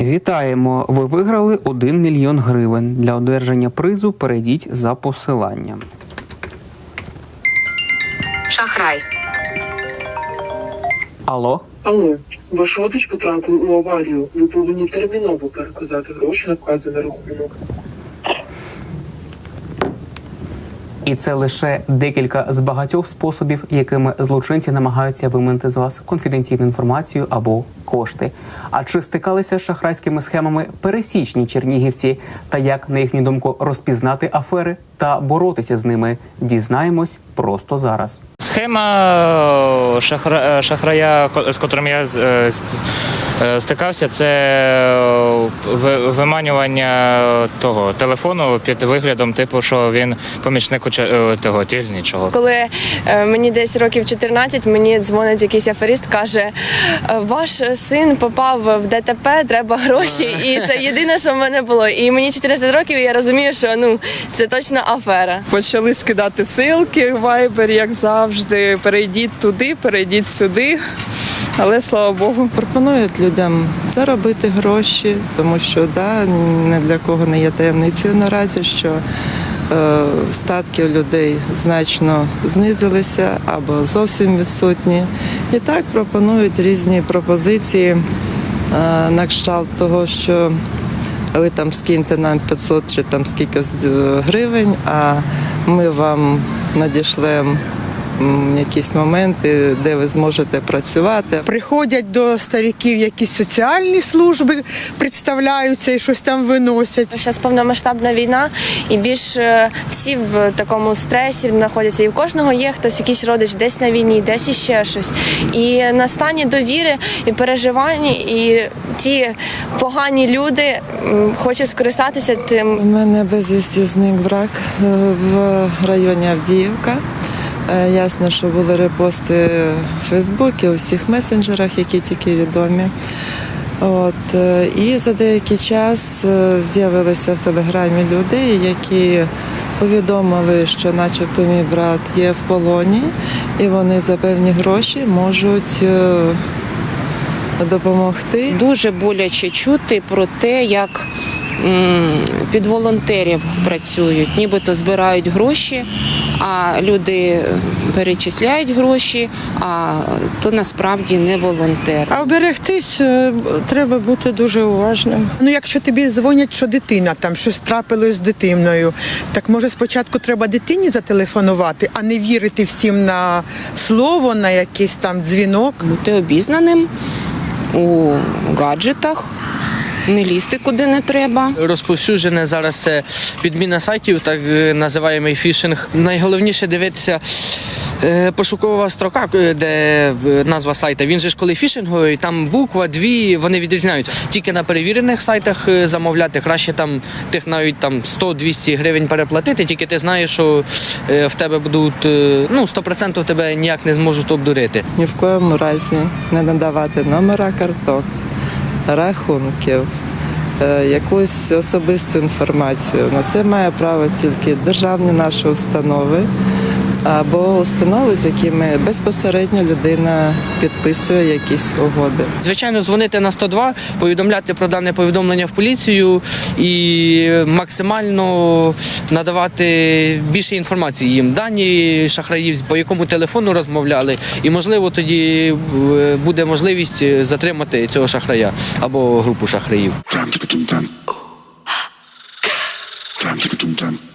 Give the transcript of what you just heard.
Вітаємо! Ви виграли 1 мільйон гривень. Для одержання призу перейдіть за посиланням. Шахрай. Алло, Алло, ваш родич потрапив у аварію. Ви повинні терміново переказати гроші на вказаний рахунок. І це лише декілька з багатьох способів, якими злочинці намагаються виманити з вас конфіденційну інформацію або кошти. А чи стикалися з шахрайськими схемами пересічні чернігівці? Та як на їхню думку розпізнати афери та боротися з ними? Дізнаємось просто зараз. Схема е, шахра, е, шахрая, з котрим я е, стикався, це е, виманювання того телефону під виглядом, типу, що він помічник е, того тільничого. Коли е, мені десь років 14, мені дзвонить якийсь аферист, каже: «Е, ваш син попав в ДТП, треба гроші, і це єдине, що в мене було. І мені 14 років, і я розумію, що ну це точно афера. Почали скидати силки в Viber, як завжди. Перейдіть туди, перейдіть сюди. Але слава Богу, пропонують людям заробити гроші, тому що да, не для кого не є таємницею наразі, що е, статки людей значно знизилися або зовсім відсутні. І так пропонують різні пропозиції е, на кшталт того, що ви там скиньте нам 500 чи там скільки гривень, а ми вам надішлемо якісь моменти, де ви зможете працювати. Приходять до стариків якісь соціальні служби, представляються і щось там виносять. Зараз повномасштабна війна, і більш е, всі в такому стресі знаходяться. І в кожного є хтось, якийсь родич десь на війні, десь іще щось. І на стані довіри і переживання, і ті погані люди хочуть скористатися тим У мене безвісті зник брак е, в районі Авдіївка. Е, Ясно, що були репости в Фейсбуці, у всіх месенджерах, які тільки відомі. От, е, і за деякий час е, з'явилися в телеграмі люди, які повідомили, що начебто мій брат є в полоні, і вони за певні гроші можуть допомогти. Дуже боляче чути про те, як під волонтерів працюють, нібито збирають гроші, а люди перечисляють гроші, а то насправді не волонтер. А оберегтись е, треба бути дуже уважним. Ну, якщо тобі дзвонять, що дитина там щось трапилось з дитиною, так може спочатку треба дитині зателефонувати, а не вірити всім на слово, на якийсь там дзвінок. Бути обізнаним у гаджетах, не лізти куди не треба. Розповсюджене зараз це підміна сайтів, так е, називаємо фішинг. Найголовніше дивитися. е, Пошукова строка, е, де назва сайта. Він же ж коли фішинговий, там буква, дві, вони відрізняються. Тільки на перевірених сайтах замовляти краще там тих навіть там 100-200 гривень переплатити. Тільки ти знаєш, що е, в тебе будуть е, ну 100% тебе ніяк не зможуть обдурити. Ні в коєму разі не надавати номера карток, рахунків, е, якусь особисту інформацію. На це має право тільки державні наші установи або установи, з якими безпосередньо людина підписує якісь угоди. Звичайно, дзвонити на 102, повідомляти про дане повідомлення в поліцію і максимально надавати більше інформації їм. Дані шахраїв, по якому телефону розмовляли, і можливо тоді е, буде можливість затримати цього шахрая або групу шахраїв. Time